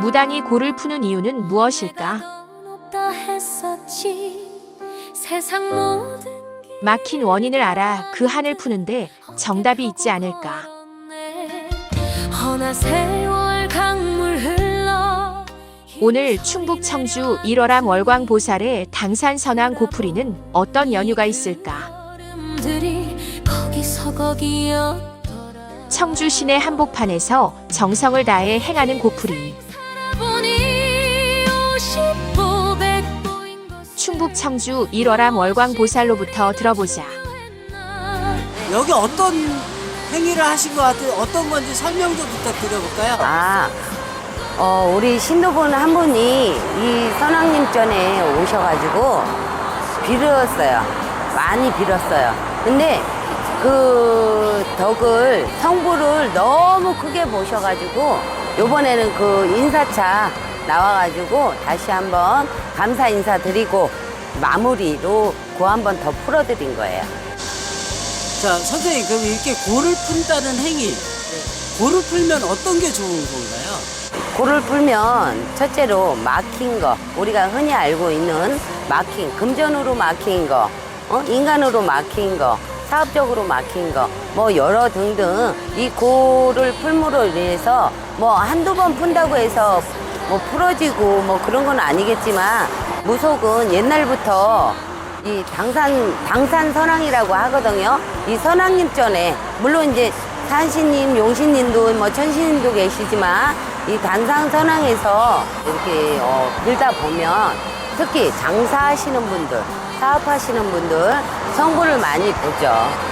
무당이 고를 푸는 이유는 무엇일까? 막힌 원인을 알아 그 한을 푸는데 정답이 있지 않을까? 오늘 충북 청주 1월암 월광 보살의 당산 선왕 고풀이는 어떤 연유가 있을까? 청주 시내 한복판에서 정성을 다해 행하는 고풀이. 충북 청주 1월암 월광 보살로부터 들어보자. 여기 어떤 행위를 하신 것 같아요? 어떤 건지 설명 좀 부탁드려볼까요? 아, 어, 우리 신도분 한 분이 이 선왕님 전에 오셔가지고 빌었어요. 많이 빌었어요. 근데 그 덕을, 성부를 너무 크게 모셔가지고 요번에는 그 인사차 나와가지고 다시 한번 감사 인사 드리고 마무리로 그한번 더 풀어드린 거예요. 자, 선생님, 그럼 이렇게 고를 푼다는 행위, 고를 풀면 어떤 게 좋은 건가요? 골을 풀면 첫째로 막힌 거 우리가 흔히 알고 있는 막힌 금전으로 막힌 거 어? 인간으로 막힌 거 사업적으로 막힌 거 뭐 여러 등등 이 골을 풀므로 인해서 뭐 한두 번 푼다고 해서 뭐 풀어지고 뭐 그런 건 아니겠지만 무속은 옛날부터 이 당산 당산 선왕이라고 하거든요. 이 선왕님 전에 물론 이제 산신님, 용신님도 뭐 천신님도 계시지만 이 단상 선왕에서 이렇게 어, 빌다 보면 특히 장사하시는 분들, 사업하시는 분들 성부를 많이 보죠.